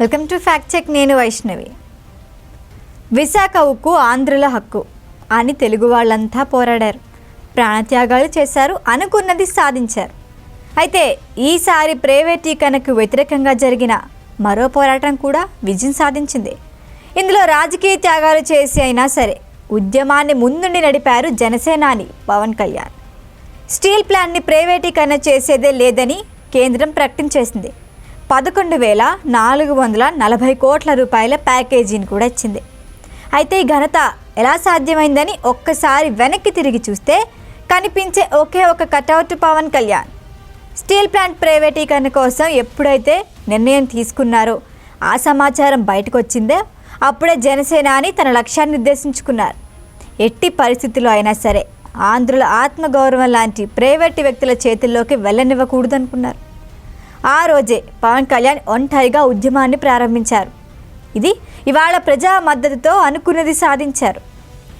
Welcome to fact check నేను వైష్ణవి. విశాఖ ఉక్కు ఆంధ్రుల హక్కు అని తెలుగు వాళ్ళంతా పోరాడారు. ప్రాణత్యాగాలు చేశారు అనుకున్నది సాధించారు. అయితే ఈసారి ప్రైవేటీకరణకు వ్యతిరేకంగా జరిగిన మరో పోరాటం కూడా విజయం సాధించింది. ఇందులో రాజకీయ త్యాగాలు చేసి అయినా సరే ఉద్యమాన్ని ముందుండి నడిపారు జనసేనాని పవన్ కళ్యాణ్. స్టీల్ ప్లాంట్ని ప్రైవేటీకరణ చేసేదే లేదని కేంద్రం ప్రకటించేసింది పదకొండు వేల నాలుగు వందల నలభై కోట్ల రూపాయల ప్యాకేజీని కూడా ఇచ్చింది. అయితే ఈ ఘనత ఎలా సాధ్యమైందని ఒక్కసారి వెనక్కి తిరిగి చూస్తే కనిపించే ఒకే ఒక cutout Pawan Kalyan. Steel plant ప్రైవేటీకరణ కోసం ఎప్పుడైతే నిర్ణయం తీసుకున్నారో ఆ సమాచారం బయటకు వచ్చిందే అప్పుడే జనసేనాని తన లక్ష్యాన్ని నిర్దేశించుకున్నారు. ఎట్టి పరిస్థితుల్లో అయినా సరే ఆంధ్రుల ఆత్మగౌరవం లాంటి ప్రైవేటు వ్యక్తుల చేతుల్లోకి వెళ్ళనివ్వకూడదనుకున్నారు. ఆ రోజే పవన్ కళ్యాణ్ ఒంటరిగా ఉద్యమాన్ని ప్రారంభించారు. ఇది ఇవాళ ప్రజా మద్దతుతో అనుకున్నది సాధించారు.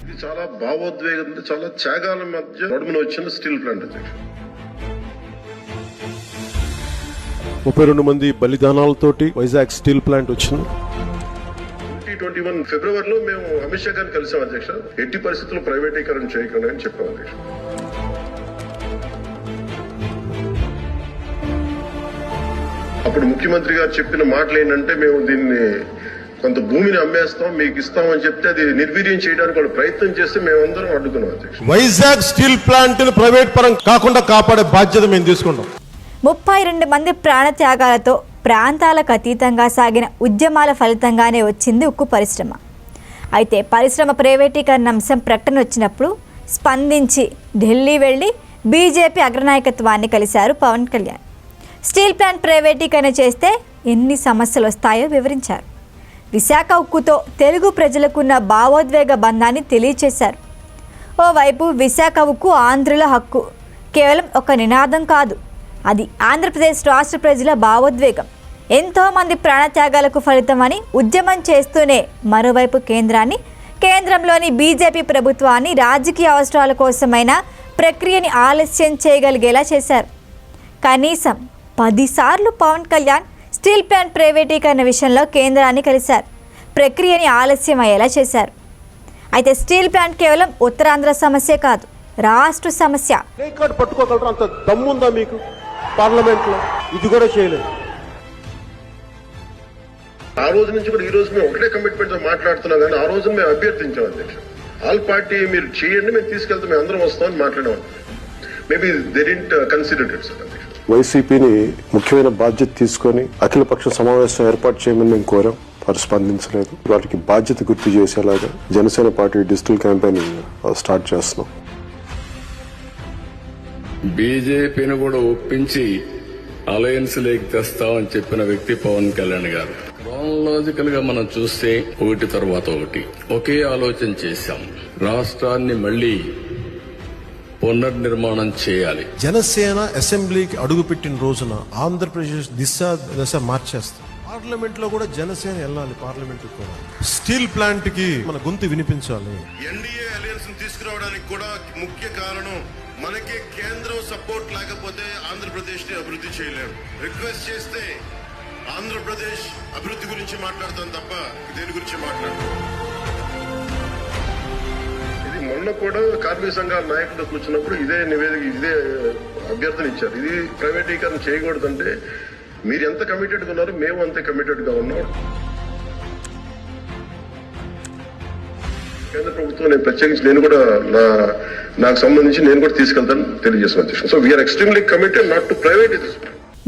ఇది చాలా భావోద్వేగంతో చాలా త్యాగాల మధ్య వచ్చిన స్టీల్ ప్లాంట్ ముప్పై రెండు మంది బలిదానాలతోటి వైజాగ్ స్టీల్ ప్లాంట్ వచ్చింది. ట్వంటీ ట్వంటీ వన్ ఫిబ్రవరిలో మేము అమిత్ షా గారిని కలిసాం అధ్యక్ష. ఎట్టి పరిస్థితుల్లో ప్రైవేటీకరణ చేయకుండా అని చెప్పాం అధ్యక్ష. అప్పుడు ముఖ్యమంత్రి గారు చెప్పిన మాటలు ఏంటంటే మేము దీన్ని కొంత భూమిని అమ్మేస్తాం మీకు ఇస్తామని చెప్తే అది నిర్వీర్యం చేయడానికి వాళ్ళు ప్రయత్నం చేస్తే మేమందరం అడ్డుకున్నాం అధ్యక్ష వైజాగ్ స్టీల్ ప్లాంట్ ప్రైవేట్ పరం కాకుండా కాపాడే బాధ్యత మేము తీసుకుంటాం. ముప్పై రెండు మంది ప్రాణత్యాగాలతో ప్రాంతాలకు అతీతంగా సాగిన ఉద్యమాల ఫలితంగానే వచ్చింది ఉక్కు పరిశ్రమ. అయితే పరిశ్రమ ప్రైవేటీకరణ అంశం ప్రకటన వచ్చినప్పుడు స్పందించి ఢిల్లీ వెళ్ళి బీజేపీ అగ్రనాయకత్వాన్ని కలిశారు పవన్ కళ్యాణ్. స్టీల్ ప్లాంట్ ప్రైవేటీకరణ చేస్తే ఎన్ని సమస్యలు వస్తాయో వివరించారు. విశాఖ ఉక్కుతో తెలుగు ప్రజలకున్న భావోద్వేగ బంధాన్ని తెలియచేశారు. ఓవైపు విశాఖ ఉక్కు ఆంధ్రుల హక్కు. కేవలం ఒక నినాదం కాదు. అది ఆంధ్రప్రదేశ్ రాష్ట్ర ప్రజల భావోద్వేగం. ఎంతోమంది ప్రాణత్యాగాలకు ఫలితమని ఉద్యమం చేస్తూనే మరోవైపు కేంద్రాన్ని కేంద్రంలోని బీజేపీ ప్రభుత్వాన్ని రాజకీయ అవసరాల కోసమైన ప్రక్రియని ఆలస్యం చేయగలిగేలా చేశారు. కనీసం పదిసార్లు పవన్ కళ్యాణ్ స్టీల్ ప్లాంట్ ప్రైవేటీకరణ విషయంలో కేంద్రాన్ని కలిశారు. ప్రక్రియని ఆలస్యం అయ్యేలా చేశారు. అయితే స్టీల్ ప్లాంట్ కేవలం ఉత్తరాంధ్ర సమస్య కాదు రాష్ట్ర సమస్య. పట్టుకోగలరా? అంత దమ్ముందా మీకు పార్లమెంట్లో ఇది కూడా చేయలేదు. ఆ రోజు నుంచి కూడా ఈ రోజు మేము ఒకటే కమిట్మెంట్తో మాట్లాడుతున్నాం కానీ ఆ రోజు మేము అభ్యర్థించాం అధ్యక్ష. ఆల్ పార్టీ మీరు చేయండి మేము తీసుకెళ్తాం మేము అందరం వస్తామని మాట్లాడాం maybe they aren't considered it sir అధ్యక్ష. వైసీపీని ముఖ్యమైన బాధ్యత తీసుకొని అఖిలపక్ష సమావేశం ఏర్పాటు చేయమని మేము కోరాం. వారు స్పందించలేదు. వాటికి బాధ్యత గుర్తు చేసేలాగా Janasena party digital campaign start చేస్తున్నాం. బీజేపీని కూడా ఒప్పించి అలయన్స్ లేకి తెస్తామని చెప్పిన వ్యక్తి పవన్ కళ్యాణ్ గారు. క్రోనలాజికల్గా మనం చూస్తే ఒకటి తర్వాత ఒకటి. ఒకే ఆలోచన చేశాం. రాష్ట్రాన్ని మళ్ళీ పునర్నిర్మాణం చేయాలి. జనసేన అసెంబ్లీకి అడుగుపెట్టిన రోజున ఆంధ్రప్రదేశ్ దిశ దశ మార్చేస్తాం పార్లమెంట్లో కూడా జనసేన వెళ్ళాలి పార్లమెంట్ కూడా. స్టీల్ ప్లాంట్కి మన గొంతు వినిపించాలి. ఎన్డీఏ అలయన్స్ తీసుకురావడానికి కూడా ముఖ్య కారణం మనకి కేంద్రం సపోర్ట్ లేకపోతే ఆంధ్రప్రదేశ్ని అభివృద్ధి చేయలేము రిక్వెస్ట్ చేస్తే ఆంధ్రప్రదేశ్ అభివృద్ధి గురించి మాట్లాడతాం తప్ప దేని గురించి మాట్లాడతాం? ఇది కూడా కార్మిక సంఘాల నాయకులు కూర్చున్నప్పుడు ఇదే నివేదిక ఇదే అభ్యర్థన ఇచ్చారు. ఇది ప్రైవేటీకరణ చేయకూడదంటే మీరు ఎంత కమిటెడ్గా ఉన్నారో మేము అంతే కమిటెడ్గా ఉన్నాం. కేంద్ర ప్రభుత్వం నేను ప్రత్యేకించి నేను కూడా నా నాకు సంబంధించి నేను కూడా తీసుకెళ్తాను తెలియజేసిన అధ్యక్షుడు so we're extremely committed not to private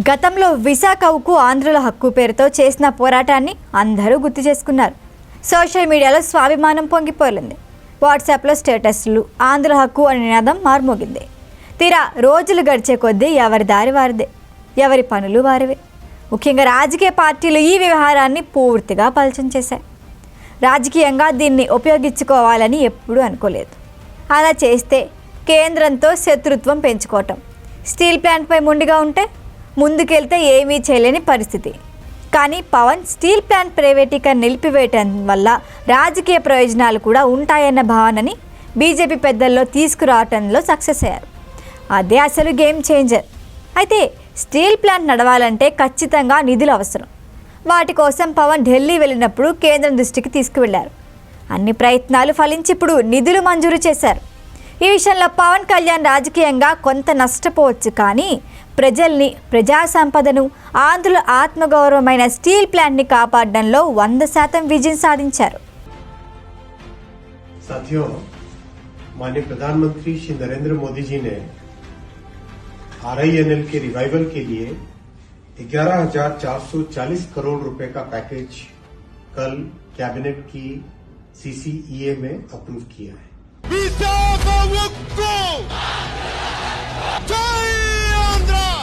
గతంలో విశాఖ ఉక్కు ఆంధ్రుల హక్కు పేరుతో చేసిన పోరాటాన్ని అందరూ గుర్తు చేసుకున్నారు. సోషల్ మీడియాలో స్వాభిమానం పొంగిపోయింది వాట్సాప్లో స్టేటస్లు ఆంధ్ర హక్కు అనే నినాదం మార్మోగింది. తీరా రోజులు గడిచే కొద్దీ ఎవరి దారి వారిదే ఎవరి పనులు వారివే. ముఖ్యంగా రాజకీయ పార్టీలు ఈ వ్యవహారాన్ని పూర్తిగా పలచం చేశాయి. రాజకీయంగా దీన్ని ఉపయోగించుకోవాలని ఎప్పుడూ అనుకోలేదు. అలా చేస్తే కేంద్రంతో శత్రుత్వం పెంచుకోవటం స్టీల్ ప్లాంట్పై ముండిగా ఉంటే ముందుకెళ్తే ఏమీ చేయలేని పరిస్థితి. కానీ పవన్ స్టీల్ ప్లాంట్ ప్రైవేటీకరణ నిలిపివేయటం వల్ల రాజకీయ ప్రయోజనాలు కూడా ఉంటాయన్న భావనని బీజేపీ పెద్దల్లో తీసుకురావటంలో సక్సెస్ అయ్యారు. అదే అసలు గేమ్ చేంజర్. అయితే స్టీల్ ప్లాంట్ నడవాలంటే ఖచ్చితంగా నిధులు అవసరం. వాటి కోసం పవన్ ఢిల్లీ వెళ్ళినప్పుడు కేంద్రం దృష్టికి తీసుకువెళ్ళారు. అన్ని ప్రయత్నాలు ఫలించి ఇప్పుడు నిధులు మంజూరు చేశారు. ఈ విషయంలో పవన్ కళ్యాణ్ రాజకీయంగా కొంత నష్టపోవచ్చు కానీ ప్రజల్ని ప్రజా సంపదను ఆంధ్రుల ఆత్మగౌరవమైన స్టీల్ ప్లాంట్ని కాపాడడంలో వంద శాతం విజయం సాధించారు साथियों माननीय प्रधानमंत्री श्री नरेंद्र मोदी जी ने आरआईएनएल के रिवाइवल के लिए 11,440 करोड़ रुपए का पैकेज कल कैबिनेट की सीसीईए में अप्रूव किया है